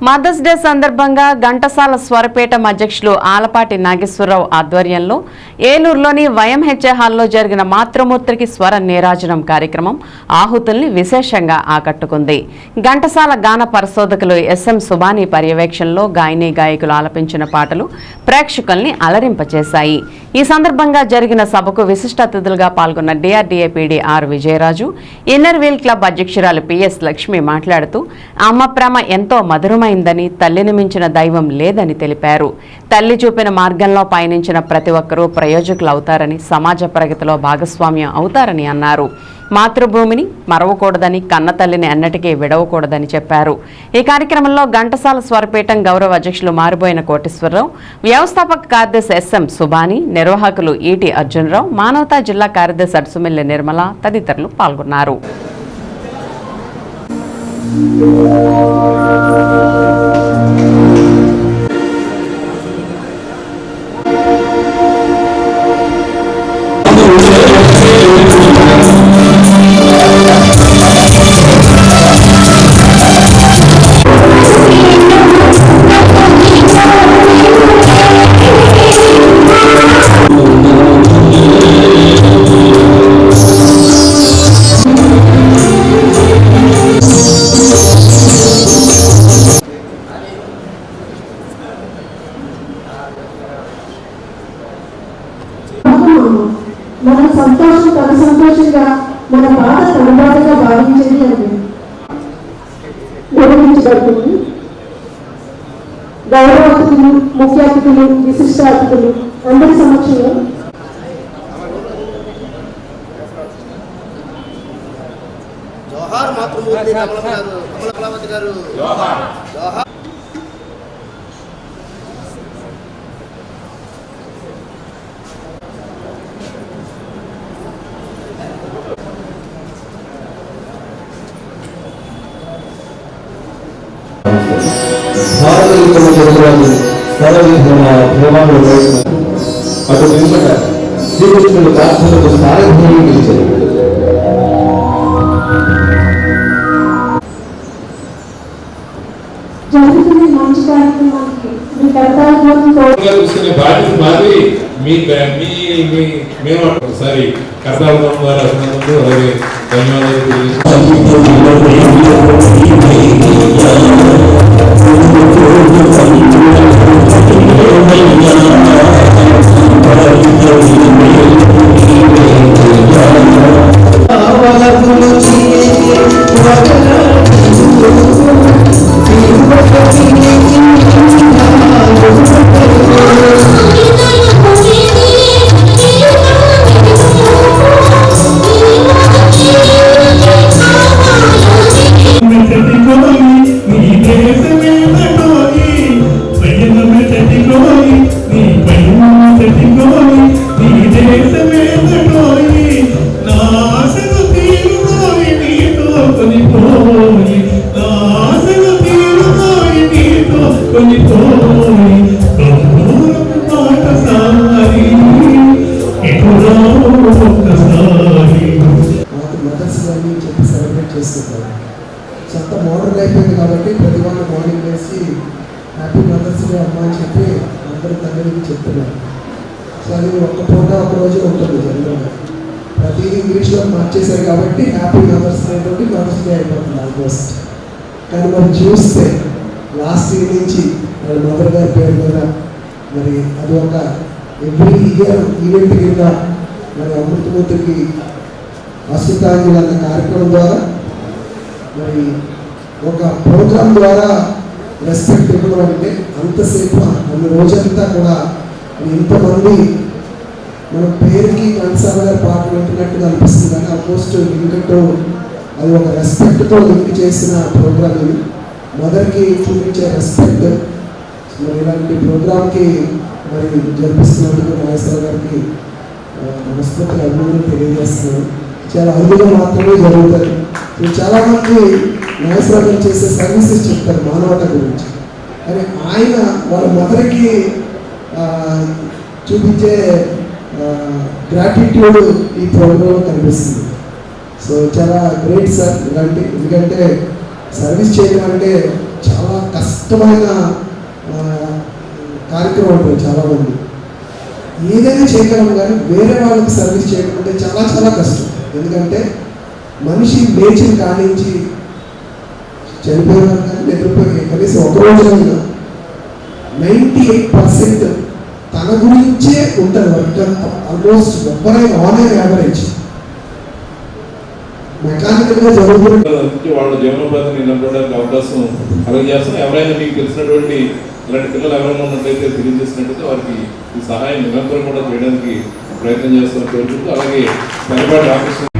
Mothers day సందర్భంగా ఘంటసాల స్వరపీఠం అధ్యక్షులు ఆలపాటి నాగేశ్వరరావు ఆధ్వర్యంలో ఏలూరులోని వైఎంహెచ్ఏ హాల్లో జరిగిన మాతృమూర్తికి స్వర నీరాజనం కార్యక్రమం ఆహుతుల్ని విశేషంగా ఆకట్టుకుంది. ఘంటసాల గాన పరిశోధకులు ఎస్ఎం సుబాని పర్యవేక్షణలో గాయని గాయకులు ఆలపించిన పాటలు ప్రేక్షకుల్ని అలరింపచేశాయి. ఈ సందర్భంగా జరిగిన సభకు విశిష్ట అతిథులుగా పాల్గొన్న DRDA PD R Vijayaraju inner wheel club అధ్యక్షురాలు పిఎస్ లక్ష్మి మాట్లాడుతూ అమ్మ ప్రేమ ఎంతో మధురమైందని తల్లిని మించిన దైవం లేదని తెలిపారు. తల్లి చూపిన మార్గంలో పయనించిన ప్రతి ఒక్కరూ ప్రయోజకులు అవుతారని సమాజ ప్రగతిలో భాగస్వామ్యం అవుతారని అన్నారు. మాతృభూమిని మరవకూడదని కన్నతల్లిని అన్నటికీ విడవకూడదని చెప్పారు. ఈ కార్యక్రమంలో ఘంటసాల స్వరపీఠం గౌరవ అధ్యక్షులు మారిపోయిన కోటేశ్వరరావు వ్యవస్థాపక కార్యదర్శి ఎస్ఎం సుబాని నిర్వాహకులు ఈటి అర్జునరావు మానవతా జిల్లా కార్యదర్శి అడ్సుమిల్లి నిర్మల తదితరులు పాల్గొన్నారు. Thank you. మన సంతోషం తన సంతోషంగా మన బాధ తన బాధగా భావించేది అని నిర్వహించబడుతుంది గౌరవ అతిథులు ముఖ్య అతిథులు విశిష్ట అతిథులు అందరి సమక్షంలో. జోహార్ మాతృమూర్తి కమలం గారు కమల కళావతి గారు జోహార్. భారతదేశంలో జరుగుతున్న స్థలవిధుల ప్రేమాలు అటు వెనుక శ్రీకృష్ణుడు ప్రార్థనకు సారథ్యం ఇచ్చారు జరుగుతున్న ఈ మంచి కార్యక్రమానికి మీ కర్తవ్యం గా చూసుకునే బాధ్యత మాది మీ మీ మీ మేము ఒకసారి కర్తావతం ద్వారా అభినందనలు అలాగే ధన్యవాదాలు అంత మోడర్న్ అయిపోయింది కాబట్టి ప్రతి వాళ్ళు మార్నింగ్ వేసి హ్యాపీ మదర్స్ డే అమ్మ అని చెప్పి అందరూ తల్లికి చెప్తున్నారు. సో అది ఒక్క పూట ఒక రోజు ఉంటుంది జనరల్గా ప్రతిదీ ఇంగ్లీష్లో మార్చేశారు కాబట్టి హ్యాపీ మదర్స్ డే తోటి మదర్స్ డే అయిపోతుంది ఆల్మోస్ట్ కానీ మనం చూస్తే లాస్ట్ ఇయర్ నుంచి వాళ్ళ మదర్ గారి పేరు మీద మరి అది ఒక ఎవ్రీ ఇయర్ ఈవెంట్ కింద మరి అమృతమూర్తికి అస్మితాంజలి అన్న కార్యక్రమం ద్వారా మరి ఒక ప్రోగ్రాం ద్వారా రెస్పెక్ట్ ఇవ్వడం అంటే అంతసేపు అన్ని రోజంతా కూడా ఇంతమంది మన పేరుకి కన్సార్ గారి పాట పెట్టినట్టుగా అనిపిస్తుంది కానీ ఆల్మోస్ట్ లింక్తో అది ఒక రెస్పెక్ట్తో లింక్ చేసిన ప్రోగ్రామ్ ఇది. మదర్కి చూపించే రెస్పెక్ట్. మరి ఇలాంటి ప్రోగ్రామ్కి మరి జరిపిస్తున్నందుకు నాగేశ్వర గారికి ఆ, మనస్ఫూర్తిగా తెలియజేస్తున్నాను. చాలా అరుదుగా మాత్రమే జరుగుతుంది సో చాలా మంది నాగేశ్వర చేసే సర్వీసెస్ చెప్తారు మానవత గురించి. కానీ ఆయన వాళ్ళ మదర్కి చూపించే గ్రాటిట్యూడ్ ఈ ప్రోగ్రాంలో కనిపిస్తుంది. సో చాలా గ్రేట్ సార్ ఇలాంటి ఎందుకంటే సర్వీస్ చేయడం అంటే చాలా కష్టమైన కార్యక్రమం ఉంటుంది చాలామంది ఏదైనా చేయగలం కానీ వేరే వాళ్ళకి సర్వీస్ చేయడం అంటే చాలా చాలా కష్టం. ఎందుకంటే మనిషి లేచిన కానించి చనిపోయిన కానీ నిద్రపోయి కనీసం ఒక రోజైనా నైంటీ ఎయిట్ పర్సెంట్ తన గురించే ఉంటుంది వర్క్ అంతా ఆల్మోస్ట్ ఎవరైనా ఆన్లైన్ యావరేజ్ మెకానికల్గా జరుగుతుంది వాళ్ళ జీవనోపాధిని నిలబడడానికి అవకాశం కలగజేస్తాం ఎవరైనా మీకు తెలిసినటువంటి ఇలాంటి పిల్లలు ఎవరైనా ఉన్నట్లయితే తెలియజేసినట్టయితే వారికి ఈ సహాయం నిరంతరం కూడా చేయడానికి ప్రయత్నం చేస్తామని కోరుకుంటూ అలాగే పెనపాటి ఆకర్షణ